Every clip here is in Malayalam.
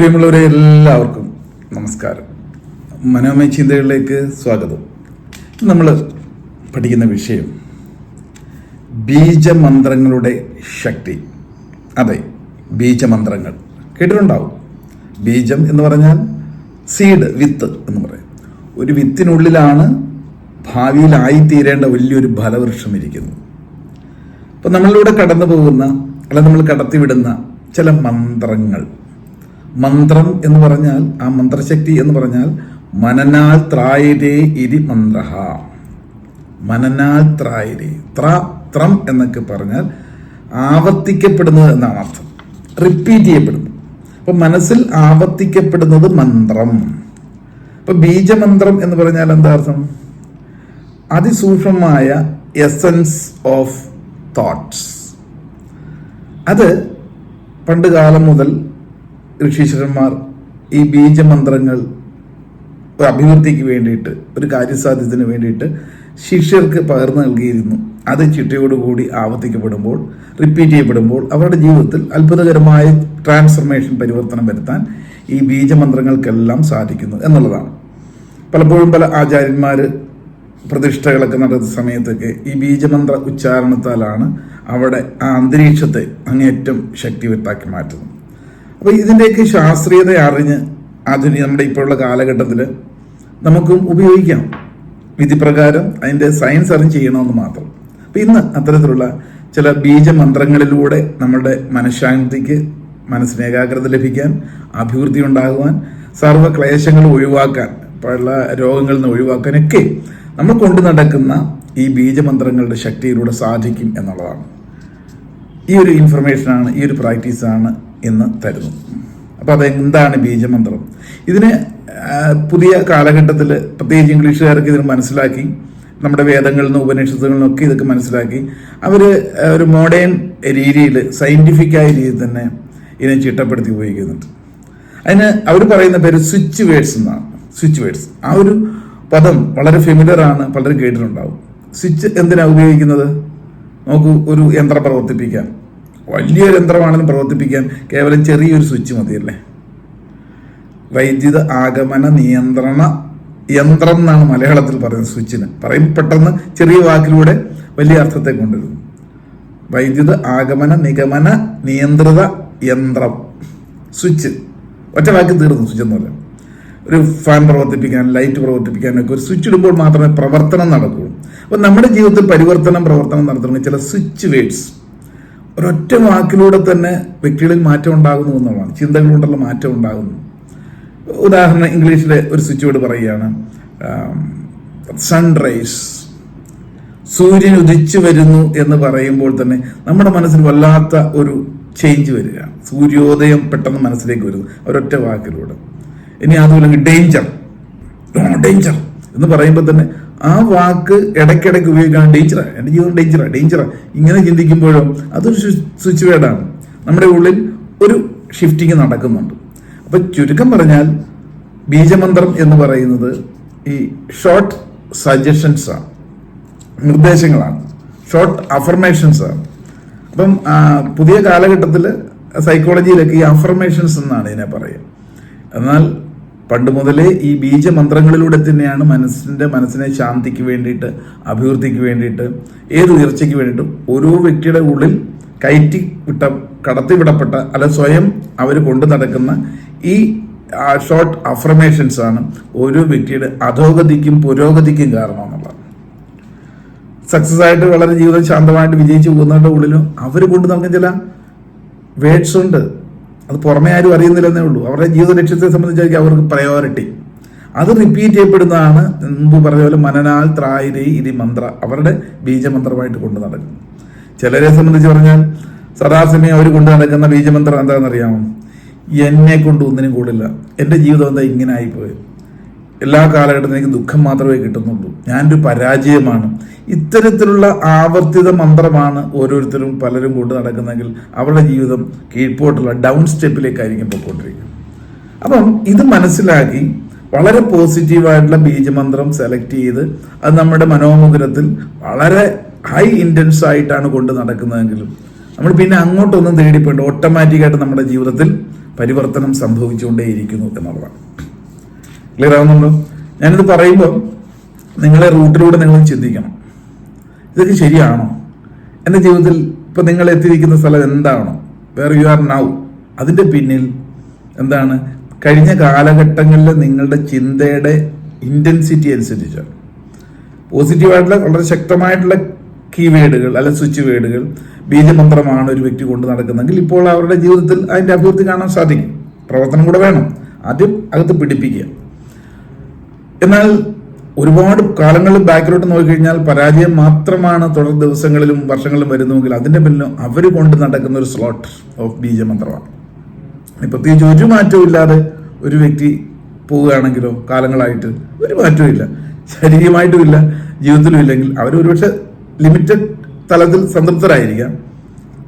പ്രിയമുള്ളവരെ എല്ലാവർക്കും നമസ്കാരം. മനോമയ ചിന്തകളിലേക്ക് സ്വാഗതം. നമ്മൾ പഠിക്കുന്ന വിഷയം ബീജമന്ത്രങ്ങളുടെ ശക്തി. അതെ ബീജമന്ത്രങ്ങൾ. കേട്ടിട്ടുണ്ടാവും. ബീജം എന്ന് പറഞ്ഞാൽ സീഡ് വിത്ത് എന്ന് പറയും. ഒരു വിത്തിനുള്ളിലാണ് ഭാവിയിലായിത്തീരേണ്ട വലിയൊരു ഫലവൃക്ഷം ഇരിക്കുന്നത്. അപ്പം നമ്മളിലൂടെ കടന്നു പോകുന്ന അല്ല നമ്മൾ കടത്തിവിടുന്ന ചില മന്ത്രങ്ങൾ. മന്ത്രം എന്ന് പറഞ്ഞാൽ ആ മന്ത്രശക്തി എന്ന് പറഞ്ഞാൽ മനനാൽ ത്രായരേ ഇരി മന്ത്ര മനനാൽ ത്രായരേ ത്ര ത്രം എന്നൊക്കെ പറഞ്ഞാൽ ആവർത്തിക്കപ്പെടുന്നത് എന്നാണ് അർത്ഥം. റിപ്പീറ്റ് ചെയ്യപ്പെടുന്നു. അപ്പൊ മനസ്സിൽ ആവർത്തിക്കപ്പെടുന്നത് മന്ത്രം. അപ്പൊ ബീജമന്ത്രം എന്ന് പറഞ്ഞാൽ എന്താ അർത്ഥം? അതിസൂക്ഷ്മമായ എസൻസ് ഓഫ് തോട്ട്സ് അത് പണ്ട് കാലം മുതൽ ഋഷീശ്വരന്മാർ ഈ ബീജമന്ത്രങ്ങൾ ഒരു അഭിവൃദ്ധിക്ക് വേണ്ടിയിട്ട് ഒരു കാര്യസാധ്യത്തിന് വേണ്ടിയിട്ട് ശിഷ്യർക്ക് പകർന്നു നൽകിയിരുന്നു. അത് ചിട്ടയോടുകൂടി ആവർത്തിക്കപ്പെടുമ്പോൾ റിപ്പീറ്റ് ചെയ്യപ്പെടുമ്പോൾ അവരുടെ ജീവിതത്തിൽ അത്ഭുതകരമായ ട്രാൻസ്ഫർമേഷൻ പരിവർത്തനം വരുത്താൻ ഈ ബീജമന്ത്രങ്ങൾക്കെല്ലാം സാധിക്കുന്നു എന്നുള്ളതാണ്. പലപ്പോഴും പല ആചാര്യന്മാർ പ്രതിഷ്ഠകളൊക്കെ നടത്തുന്ന സമയത്തൊക്കെ ഈ ബീജമന്ത്ര ഉച്ചാരണത്താലാണ് അവിടെ ആ അന്തരീക്ഷത്തെ അങ്ങേറ്റം ശക്തിവത്താക്കി മാറ്റുന്നത്. അപ്പോൾ ഇതിന്റെയൊക്കെ ശാസ്ത്രീയത അറിഞ്ഞ് ആധുനിക നമ്മുടെ ഇപ്പോഴുള്ള കാലഘട്ടത്തിൽ നമുക്കും ഉപയോഗിക്കാം. വിധിപ്രകാരം അതിന്റെ സയൻസ് അറിഞ്ഞ് ചെയ്യണമെന്ന് മാത്രം. അപ്പം ഇന്ന് അത്തരത്തിലുള്ള ചില ബീജമന്ത്രങ്ങളിലൂടെ നമ്മുടെ മനഃശാന്തിക്ക് മനസ്സിന് ഏകാഗ്രത ലഭിക്കാൻ അഭിവൃദ്ധി ഉണ്ടാകുവാൻ സർവ ക്ലേശങ്ങൾ ഒഴിവാക്കാൻ പല രോഗങ്ങളിൽ നിന്ന് ഒഴിവാക്കാനൊക്കെ നമ്മൾ കൊണ്ടു നടക്കുന്ന ഈ ബീജമന്ത്രങ്ങളുടെ ശക്തിയിലൂടെ സാധിക്കും എന്നുള്ളതാണ്. ഈ ഒരു ഇൻഫർമേഷനാണ് ഈ ഒരു പ്രാക്ടീസാണ് ഇന്ന് തരുന്നു അപ്പോൾ അതെന്താണ് ബീജമന്ത്രം? ഇതിന് പുതിയ കാലഘട്ടത്തിൽ പ്രത്യേകിച്ച് ഇംഗ്ലീഷുകാർക്ക് ഇതിന് മനസ്സിലാക്കി നമ്മുടെ വേദങ്ങളിൽ നിന്ന് ഉപനിഷത്തുകളിൽ നിന്നൊക്കെ ഇതൊക്കെ മനസ്സിലാക്കി അവർ ഒരു മോഡേൺ രീതിയിൽ സയന്റിഫിക്കായ രീതിയിൽ തന്നെ ഇതിനെ ചിട്ടപ്പെടുത്തി ഉപയോഗിക്കുന്നുണ്ട്. അതിന് അവർ പറയുന്ന പേര് സ്വിച്ച് വേഡ്സ് എന്നാണ്. സ്വിച്ച് വേഡ്സ് ആ ഒരു പദം വളരെ ഫെമിലർ ആണ് പലരും കേട്ടിട്ടുണ്ടാവും. സ്വിച്ച് എന്തിനാണ് ഉപയോഗിക്കുന്നത്? നമുക്ക് ഒരു യന്ത്രം പ്രവർത്തിപ്പിക്കാൻ വലിയൊരു യന്ത്രമാണെന്ന് പ്രവർത്തിപ്പിക്കാൻ കേവലം ചെറിയൊരു സ്വിച്ച് മതിയല്ലേ? വൈദ്യുത ആഗമന നിയന്ത്രണ യന്ത്രം എന്നാണ് മലയാളത്തിൽ പറയുന്നത് സ്വിച്ചിന്. പറയും പെട്ടെന്ന് ചെറിയ വാക്കിലൂടെ വലിയ അർത്ഥത്തെ കൊണ്ടുവരുന്നു. വൈദ്യുത ആഗമന നിഗമന നിയന്ത്രിത യന്ത്രം. സ്വിച്ച്. ഒറ്റ വാക്ക് തീർന്നു സ്വിച്ച് എന്ന് പറയാം. ഒരു ഫാൻ പ്രവർത്തിപ്പിക്കാൻ ലൈറ്റ് പ്രവർത്തിപ്പിക്കാനൊക്കെ ഒരു സ്വിച്ച് ഇടുമ്പോൾ മാത്രമേ പ്രവർത്തനം നടക്കുകയുള്ളൂ. അപ്പം നമ്മുടെ ജീവിതത്തിൽ പരിവർത്തനം പ്രവർത്തനം നടത്തണമെങ്കിൽ ചില സ്വിച്ച് വേഡ്സ് ഒരൊറ്റ വാക്കിലൂടെ തന്നെ വ്യക്തികളിൽ മാറ്റം ഉണ്ടാകുന്നു എന്നുള്ളതാണ്. ചിന്തകളുകൊണ്ടുള്ള മാറ്റം ഉണ്ടാകുന്നു. ഉദാഹരണം ഇംഗ്ലീഷിലെ ഒരു സ്വിച്ച് വേർഡ് പറയുകയാണ് സൺറൈസ് സൂര്യൻ ഉദിച്ചു വരുന്നു എന്ന് പറയുമ്പോൾ തന്നെ നമ്മുടെ മനസ്സിൽ വല്ലാത്ത ഒരു ചേഞ്ച് വരിക. സൂര്യോദയം പെട്ടെന്ന് മനസ്സിലേക്ക് വരുന്നു. ഒരൊറ്റ വാക്കിലൂടെ. ഇനി അതുപോലെ ഡേഞ്ചർ ഡേഞ്ചർ എന്ന് പറയുമ്പോൾ തന്നെ ആ വാക്ക് ഇടയ്ക്കിടയ്ക്ക് ഉപയോഗിക്കാൻ ഡേഞ്ചറാണ് എന്റെ ജീവിതം ഡേഞ്ചറാണ് ഡേഞ്ചറാണ് ഇങ്ങനെ ചിന്തിക്കുമ്പോഴും അതൊരു സ്വിച്ച് വേർഡാണ്. നമ്മുടെ ഉള്ളിൽ ഒരു ഷിഫ്റ്റിംഗ് നടക്കുന്നുണ്ട്. അപ്പൊ ചുരുക്കം പറഞ്ഞാൽ ബീജമന്ത്രം എന്ന് പറയുന്നത് ഈ ഷോർട്ട് സജഷൻസാണ് നിർദ്ദേശങ്ങളാണ്. ഷോർട്ട് അഫർമേഷൻസാണ് അപ്പം പുതിയ കാലഘട്ടത്തിൽ സൈക്കോളജിയിലൊക്കെ ഈ അഫർമേഷൻസ് എന്നാണ് ഇതിനെ പറയുക. എന്നാൽ പണ്ട് മുതലേ ഈ ബീജമന്ത്രങ്ങളിലൂടെ തന്നെയാണ് മനസ്സിന്റെ മനസ്സിനെ ശാന്തിക്ക് വേണ്ടിയിട്ട് അഭിവൃദ്ധിക്ക് വേണ്ടിയിട്ട് ഏത് ഉയർച്ചയ്ക്ക് വേണ്ടിയിട്ടും ഓരോ വ്യക്തിയുടെ ഉള്ളിൽ കയറ്റി വിട്ട കടത്തിവിടപ്പെട്ട അല്ല സ്വയം അവർ കൊണ്ടു നടക്കുന്ന ഈ ഷോർട്ട് അഫർമേഷൻസ് ആണ് ഓരോ വ്യക്തിയുടെ അധോഗതിക്കും പുരോഗതിക്കും കാരണം എന്നുള്ളത്. സക്സസ് ആയിട്ട് വളരെ ജീവിതം ശാന്തമായിട്ട് വിജയിച്ചു പോകുന്നവരുടെ ഉള്ളിലും അവർ കൊണ്ട് നമുക്ക് ചില വേഡ്സ് ഉണ്ട്. അത് പുറമേ ആരും അറിയുന്നില്ലെന്നേ ഉള്ളൂ. അവരുടെ ജീവിത ലക്ഷ്യത്തെ സംബന്ധിച്ചായിരിക്കും അവർക്ക് പ്രയോറിറ്റി അത് റിപ്പീറ്റ് ചെയ്യപ്പെടുന്നതാണ് മുമ്പ് പറഞ്ഞ പോലെ മനനാൽ ത്രായിരി ഇരി മന്ത്ര അവരുടെ ബീജമന്ത്രമായിട്ട് കൊണ്ടു നടക്കുന്നു ചിലരെ സംബന്ധിച്ച് പറഞ്ഞാൽ സദാസമയം അവർ കൊണ്ടു നടക്കുന്ന ബീജമന്ത്രം എന്താണെന്നറിയാമോ? എന്നെ കൊണ്ട് ഒന്നിനും കൂടില്ല. എന്റെ ജീവിതം എന്താ ഇങ്ങനെ ആയിപ്പോയത്? എല്ലാ കാലഘട്ടത്തിലും എനിക്ക് ദുഃഖം മാത്രമേ കിട്ടുന്നുള്ളൂ. ഞാനൊരു പരാജയമാണ്. ഇത്തരത്തിലുള്ള ആവർത്തിത മന്ത്രമാണ് ഓരോരുത്തരും പലരും കൊണ്ട് നടക്കുന്നെങ്കിൽ അവരുടെ ജീവിതം കീഴ്പോട്ടുള്ള ഡൗൺ സ്റ്റെപ്പിലേക്കായിരിക്കും പോയിക്കൊണ്ടിരിക്കുന്നത്. അപ്പം ഇത് മനസ്സിലാക്കി വളരെ പോസിറ്റീവായിട്ടുള്ള ബീജമന്ത്രം സെലക്ട് ചെയ്ത് അത് നമ്മുടെ മനോമുഖരത്തിൽ വളരെ ഹൈ ഇന്റൻസ് ആയിട്ടാണ് കൊണ്ട് നടക്കുന്നതെങ്കിലും നമ്മൾ പിന്നെ അങ്ങോട്ടൊന്നും തേടിപ്പോയിട്ട് ഓട്ടോമാറ്റിക്കായിട്ട് നമ്മുടെ ജീവിതത്തിൽ പരിവർത്തനം സംഭവിച്ചുകൊണ്ടേയിരിക്കുന്നു എന്നുള്ളതാണ്. ക്ലിയർ ആവുന്നുണ്ടോ? ഞാനിത് പറയുമ്പോൾ നിങ്ങളെ റൂട്ടിലൂടെ നിങ്ങൾ ചിന്തിക്കണം. ഇതൊക്കെ ശരിയാണോ? എന്റെ ജീവിതത്തിൽ ഇപ്പം നിങ്ങൾ എത്തിയിരിക്കുന്ന സ്ഥലം എന്താണോ? വേർ യു ആർ നൗ അതിന്റെ പിന്നിൽ എന്താണ്? കഴിഞ്ഞ കാലഘട്ടങ്ങളിൽ നിങ്ങളുടെ ചിന്തയുടെ ഇന്റൻസിറ്റി അനുസരിച്ചാണ് പോസിറ്റീവായിട്ടുള്ള വളരെ ശക്തമായിട്ടുള്ള കീവേഡുകൾ അല്ലെ സ്വിച്ച് വേഡുകൾ ബീജമന്ത്രമാണ് ഒരു വ്യക്തി കൊണ്ട് നടക്കുന്നതെങ്കിൽ ഇപ്പോൾ അവരുടെ ജീവിതത്തിൽ അതിന്റെ അഭിവൃദ്ധി കാണാൻ സാധിക്കും. പ്രവർത്തനം കൂടെ വേണം. ആദ്യം അകത്ത് പിടിപ്പിക്കുക. എന്നാൽ ഒരുപാട് കാലങ്ങൾ ബാക്കിലോട്ട് നോക്കിക്കഴിഞ്ഞാൽ പരാജയം മാത്രമാണ് തുടർ ദിവസങ്ങളിലും വർഷങ്ങളിലും വരുന്നുവെങ്കിൽ അതിന്റെ പിന്നിൽ അവർ കൊണ്ട് നടക്കുന്ന ഒരു സ്ലോട്ട് ഓഫ് ബീജമന്ത്രമാണ് മന്ത്രമാണ് പ്രത്യേകിച്ച് ഒരു മാറ്റവും ഇല്ലാതെ ഒരു വ്യക്തി പോവുകയാണെങ്കിലോ കാലങ്ങളായിട്ട് ഒരു മാറ്റവും ഇല്ല. ശാരീരികമായിട്ടും ഇല്ല ജീവിതത്തിലും ഇല്ലെങ്കിൽ അവർ ഒരുപക്ഷെ ലിമിറ്റഡ് തലത്തിൽ സംതൃപ്തരായിരിക്കാം.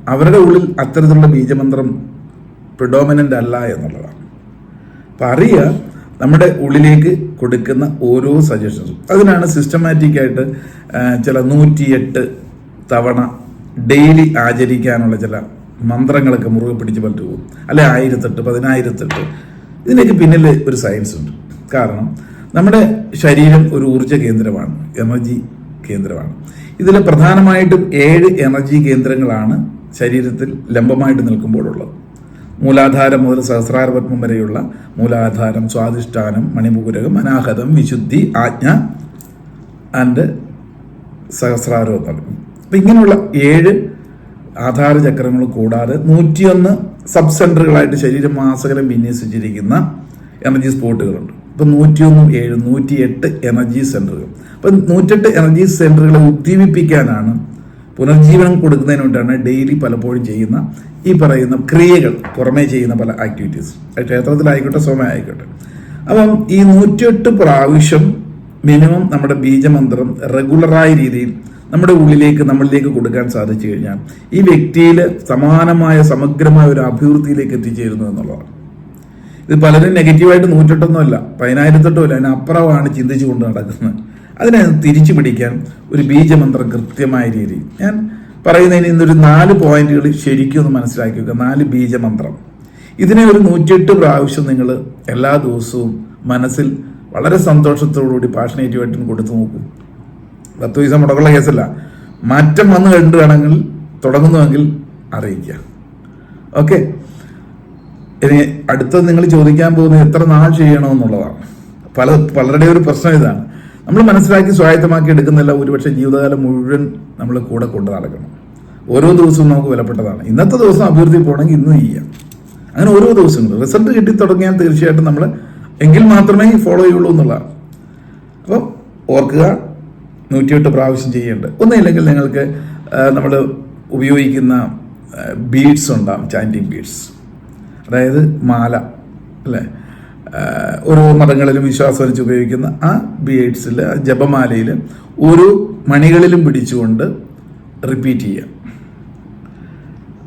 അവരുടെ ഉള്ളിൽ അത്തരത്തിലുള്ള ബീജമന്ത്രം പ്രിഡോമിനന്റ് അല്ല എന്നുള്ളതാണ്. അപ്പം അറിയുക നമ്മുടെ ഉള്ളിലേക്ക് കൊടുക്കുന്ന ഓരോ സജഷൻസും അതിനാണ് സിസ്റ്റമാറ്റിക് ആയിട്ട് ചില നൂറ്റിയെട്ട് തവണ ഡെയിലി ആചരിക്കാനുള്ള ചില മന്ത്രങ്ങളൊക്കെ മുറുകെ പിടിച്ച് പറ്റു പോകും. അല്ലെ ആയിരത്തെട്ട് പതിനായിരത്തെട്ട്. ഇതിനൊക്കെ പിന്നിൽ ഒരു സയൻസ് ഉണ്ട്. കാരണം നമ്മുടെ ശരീരം ഒരു ഊർജ കേന്ദ്രമാണ് എനർജി കേന്ദ്രമാണ്. ഇതിൽ പ്രധാനമായിട്ടും ഏഴ് എനർജി കേന്ദ്രങ്ങളാണ് ശരീരത്തിൽ ലംബമായിട്ട് നിൽക്കുമ്പോഴുള്ളത്. മൂലാധാരം മുതൽ സഹസ്രാരപത്മം വരെയുള്ള മൂലാധാരം സ്വാധിഷ്ഠാനം മണിമുകുരകം അനാഹതം വിശുദ്ധി ആജ്ഞ ആൻഡ് സഹസ്രാരം തുടങ്ങി അപ്പം ഇങ്ങനെയുള്ള ഏഴ് ആധാര ചക്രങ്ങൾ കൂടാതെ നൂറ്റിയൊന്ന് സബ് സെന്ററുകളായിട്ട് ശരീരം മാസകലം വിന്യസിച്ചിരിക്കുന്ന എനർജി സ്പോട്ടുകളുണ്ട്. ഇപ്പം നൂറ്റിയൊന്നും ഏഴ് നൂറ്റിയെട്ട് എനർജി സെന്ററുകൾ അപ്പം നൂറ്റെട്ട് എനർജി സെന്ററുകളെ ഉദ്ദീപിപ്പിക്കാനാണ് പുനർജീവനം കൊടുക്കുന്നതിന് ഡെയിലി പലപ്പോഴും ചെയ്യുന്ന ഈ പറയുന്ന ക്രിയകൾ പുറമേ ചെയ്യുന്ന പല ആക്ടിവിറ്റീസ് ക്ഷേത്രത്തിലായിക്കോട്ടെ സ്വമേ ആയിക്കോട്ടെ അപ്പം ഈ നൂറ്റിയെട്ട് പ്രാവശ്യം മിനിമം നമ്മുടെ ബീജമന്ത്രം റെഗുലറായ രീതിയിൽ നമ്മുടെ ഉള്ളിലേക്ക് നമ്മളിലേക്ക് കൊടുക്കാൻ സാധിച്ചു കഴിഞ്ഞാൽ ഈ വ്യക്തിയിൽ സമാനമായ സമഗ്രമായ ഒരു അഭിവൃദ്ധിയിലേക്ക് എത്തിച്ചേരുന്നു എന്നുള്ളതാണ്. ഇത് പലരും നെഗറ്റീവായിട്ട് നൂറ്റെട്ടൊന്നുമല്ല പതിനായിരത്തെട്ടും അല്ല അതിനപ്പുറമാണ് ചിന്തിച്ചു കൊണ്ട് നടക്കുന്നത്. അതിനെ തിരിച്ചു പിടിക്കാൻ ഒരു ബീജമന്ത്രം കൃത്യമായ രീതി. ഞാൻ പറയുന്നതിന് ഇന്നൊരു നാല് പോയിന്റുകൾ ശരിക്കും ഒന്ന് മനസ്സിലാക്കി വെക്കുക നാല് ബീജമന്ത്രം. ഇതിനെ ഒരു നൂറ്റിയെട്ട് പ്രാവശ്യം നിങ്ങൾ എല്ലാ ദിവസവും മനസ്സിൽ വളരെ സന്തോഷത്തോടുകൂടി പാഷനേറ്റീവായിട്ടും കൊടുത്തു നോക്കും. പത്ത് പൈസ മുടക്കുള്ള കേസല്ല. മാറ്റം വന്നു കണ്ടുകയാണെങ്കിൽ തുടങ്ങുന്നുവെങ്കിൽ അറിയിക്കുക. ഓക്കെ. ഇനി അടുത്തത് നിങ്ങൾ ചോദിക്കാൻ പോകുന്നത് എത്ര നാൾ ചെയ്യണമെന്നുള്ളതാണ്. പല പലരുടെ ഒരു പ്രശ്നം ഇതാണ്. നമ്മൾ മനസ്സിലാക്കി സ്വായത്തമാക്കി എടുക്കുന്നില്ല ഒരുപക്ഷെ ജീവിതകാലം മുഴുവൻ നമ്മൾ കൂടെ കൊണ്ടു നടക്കണം. ഓരോ ദിവസവും നമുക്ക് വിലപ്പെട്ടതാണ്. ഇന്നത്തെ ദിവസം അഭിവൃദ്ധി പോകണമെങ്കിൽ ഇന്നും ചെയ്യാം അങ്ങനെ ഓരോ ദിവസങ്ങൾ റിസൾട്ട് കിട്ടി തുടങ്ങിയാൽ തീർച്ചയായിട്ടും നമ്മൾ എങ്കിൽ മാത്രമേ ഫോളോ ചെയ്യുള്ളൂ എന്നുള്ളതാണ്. അപ്പം ഓർക്കുക നൂറ്റിയെട്ട് പ്രാവശ്യം ചെയ്യേണ്ടത് ഒന്നുമില്ലെങ്കിൽ നിങ്ങൾക്ക് നമ്മൾ ഉപയോഗിക്കുന്ന ബീഡ്സ് ഉണ്ടാവും ചാന്റിങ് ബീഡ്സ് അതായത് മാല അല്ലേ? ഓരോ മതങ്ങളിലും വിശ്വാസം വെച്ച് ഉപയോഗിക്കുന്ന ആ ബിയേഡ്സിൽ ജപമാലയിൽ ഒരു മണികളിലും പിടിച്ചുകൊണ്ട് റിപ്പീറ്റ് ചെയ്യുക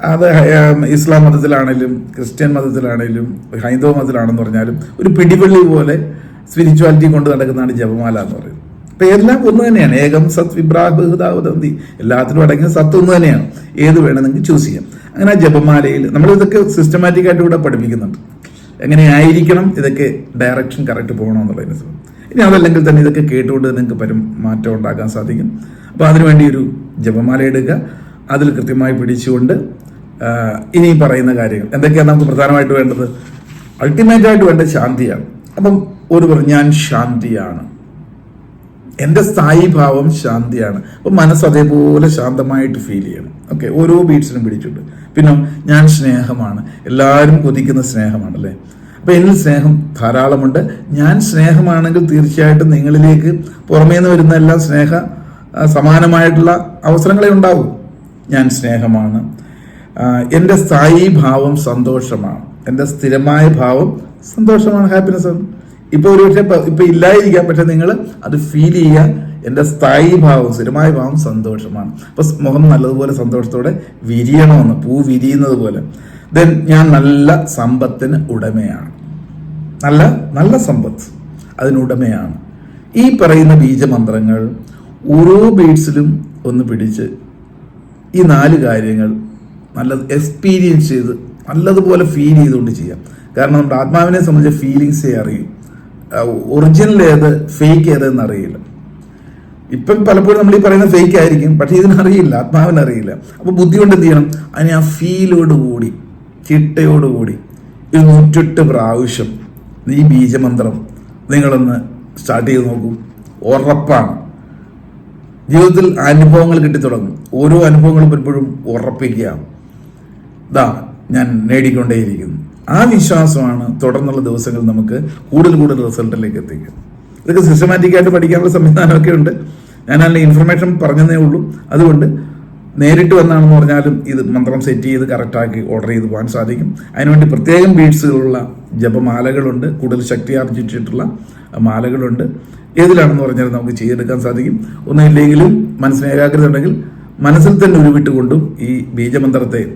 അത് ഇസ്ലാം മതത്തിലാണെങ്കിലും ക്രിസ്ത്യൻ മതത്തിലാണെങ്കിലും ഹൈന്ദവ മതത്തിലാണെന്ന് പറഞ്ഞാലും ഒരു പിടിവള്ളി പോലെ സ്പിരിച്വാലിറ്റി കൊണ്ട് നടക്കുന്നതാണ് ജപമാല എന്ന് പറയുന്നത്. അപ്പം എല്ലാം ഒന്ന് തന്നെയാണ്. ഏകം സത് വിബ്രാഹൃതാവതന്തി എല്ലാത്തിലും അടങ്ങിയ സത്ത് ഒന്ന് തന്നെയാണ്. ഏത് വേണമെങ്കിൽ ചൂസ് ചെയ്യാം. അങ്ങനെ ആ ജപമാലയിൽ നമ്മൾ ഇതൊക്കെ സിസ്റ്റമാറ്റിക്കായിട്ട് ഇവിടെ പഠിപ്പിക്കുന്നുണ്ട്. എങ്ങനെയായിരിക്കണം ഇതൊക്കെ ഡയറക്ഷൻ കറക്റ്റ് പോകണമെന്നുള്ളതിന്. ഇനി അതല്ലെങ്കിൽ തന്നെ ഇതൊക്കെ കേട്ടുകൊണ്ട് നിങ്ങൾക്ക് പരും മാറ്റം ഉണ്ടാക്കാൻ സാധിക്കും. അപ്പോൾ അതിനുവേണ്ടി ഒരു ജപമാല എടുക്കുക അതിൽ കൃത്യമായി പിടിച്ചുകൊണ്ട് ഇനി പറയുന്ന കാര്യങ്ങൾ. എന്തൊക്കെയാണ് നമുക്ക് പ്രധാനമായിട്ട് വേണ്ടത്? അൾട്ടിമേറ്റായിട്ട് വേണ്ടത് ശാന്തിയാണ്. അപ്പം ഒരു പറഞ്ഞു ഞാൻ ശാന്തിയാണ്. എന്റെ സ്ഥായി ഭാവം ശാന്തിയാണ്. അപ്പം മനസ്സ് അതേപോലെ ശാന്തമായിട്ട് ഫീൽ ചെയ്യണം. ഓക്കെ ഓരോ ബീറ്റ്സിനും പിടിച്ചുണ്ട് പിന്നെ ഞാൻ സ്നേഹമാണ്. എല്ലാവരും കൊതിക്കുന്ന സ്നേഹമാണല്ലേ? അപ്പം എന്നിൽ സ്നേഹം ധാരാളമുണ്ട്. ഞാൻ സ്നേഹമാണെങ്കിൽ തീർച്ചയായിട്ടും നിങ്ങളിലേക്ക് പുറമേ നിന്ന് വരുന്ന എല്ലാ സ്നേഹ സമാനമായിട്ടുള്ള അവസരങ്ങളെ ഉണ്ടാവും. ഞാൻ സ്നേഹമാണ്. എന്റെ സ്ഥായി ഭാവം സന്തോഷമാണ്. എന്റെ സ്ഥിരമായ ഭാവം സന്തോഷമാണ്. ഹാപ്പിനെസ് ആണ്. ഇപ്പൊ ഒരു പക്ഷേ ഇപ്പൊ- ഇല്ലായിരിക്കാം. പക്ഷെ നിങ്ങൾ അത് ഫീൽ ചെയ്യുക. എന്റെ സ്ഥായി ഭാവം സ്ഥിരമായ ഭാവം സന്തോഷമാണ്. അപ്പൊ മുഖം നല്ലതുപോലെ സന്തോഷത്തോടെ വിരിയണമെന്ന് പൂ വിരിയുന്നത് പോലെ. ദെൻ ഞാൻ നല്ല സമ്പത്തിന് ഉടമയാണ്. നല്ല നല്ല സമ്പത്ത് അതിനുടമയാണ് ഈ പറയുന്ന ബീജമന്ത്രങ്ങൾ ഓരോ ബീഡ്സിലും ഒന്ന് പിടിച്ച് ഈ നാല് കാര്യങ്ങൾ നല്ല എക്സ്പീരിയൻസ് ചെയ്ത് നല്ലതുപോലെ ഫീൽ ചെയ്തുകൊണ്ട് ചെയ്യാം. കാരണം നമ്മുടെ ആത്മാവിനെ സംബന്ധിച്ച ഫീലിങ്സേ അറിയും. ഒറിജിനൽ ഏത് ഫേക്ക് ഏതെന്ന് അറിയില്ല ഇപ്പം പലപ്പോഴും നമ്മൾ ഈ പറയുന്ന ഫേക്ക് ആയിരിക്കും പക്ഷെ ഇതിനറിയില്ല ആത്മാവിനറിയില്ല അപ്പോൾ ബുദ്ധി കൊണ്ട് എന്ത് ചെയ്യണം? അതിനെ ആ ഫീലോടുകൂടി ചിട്ടയോടുകൂടി ഒരു നൂറ്റെട്ട് പ്രാവശ്യം ഈ ബീജമന്ത്രം നിങ്ങളൊന്ന് സ്റ്റാർട്ട് ചെയ്ത് നോക്കൂ. ഉറപ്പാണ്. ജീവിതത്തിൽ അനുഭവങ്ങൾ കിട്ടിത്തുടങ്ങും ഓരോ അനുഭവങ്ങളും പലപ്പോഴും ഉറപ്പിക്കുക ഇതാ ഞാൻ നേടിക്കൊണ്ടേയിരിക്കുന്നു. ആ വിശ്വാസമാണ് തുടർന്നുള്ള ദിവസങ്ങൾ നമുക്ക് കൂടുതൽ കൂടുതൽ റിസൾട്ടിലേക്ക് എത്തിക്കുക ഇതൊക്കെ സിസ്റ്റമാറ്റിക് ആയിട്ട് പഠിക്കാനുള്ള സംവിധാനമൊക്കെ ഉണ്ട്. ഞാൻ അതിന്റെ ഇൻഫർമേഷൻ പറഞ്ഞതേ ഉള്ളൂ. അതുകൊണ്ട് നേരിട്ട് വന്നാണെന്ന് പറഞ്ഞാലും ഇത് മന്ത്രം സെറ്റ് ചെയ്ത് കറക്റ്റാക്കി ഓർഡർ ചെയ്ത് പോകാൻ സാധിക്കും. അതിനുവേണ്ടി പ്രത്യേകം ബീഡ്സുകളുള്ള ജപമാലകളുണ്ട്. കൂടുതൽ ശക്തി ആർജിച്ചിട്ടുള്ള മാലകളുണ്ട്. ഏതിലാണെന്ന് പറഞ്ഞാൽ നമുക്ക് ചെയ്തെടുക്കാൻ സാധിക്കും. ഒന്നുമില്ലെങ്കിലും മനസ്സിന് ഏകാഗ്രത ഉണ്ടെങ്കിൽ മനസ്സിൽ തന്നെ ഉരുവിട്ടുകൊണ്ടും ഈ ബീജമന്ത്രത്തെ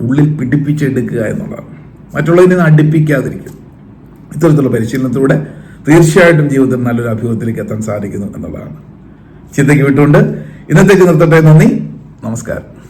ഉള്ളിൽ പിടിപ്പിച്ചെടുക്കുക എന്നുള്ളതാണ്. മറ്റുള്ളതിനെ അടുപ്പിക്കാതിരിക്കും. ഇത്തരത്തിലുള്ള പരിശീലനത്തിലൂടെ തീർച്ചയായിട്ടും ജീവിതത്തിൽ നല്ലൊരു അഭിമുഖത്തിലേക്ക് എത്താൻ സാധിക്കുന്നു എന്നുള്ളതാണ്. ചിന്തയ്ക്ക് വിട്ടുകൊണ്ട് ഇന്നത്തേക്ക് നിർത്തട്ടെ. നന്ദി. നമസ്കാരം.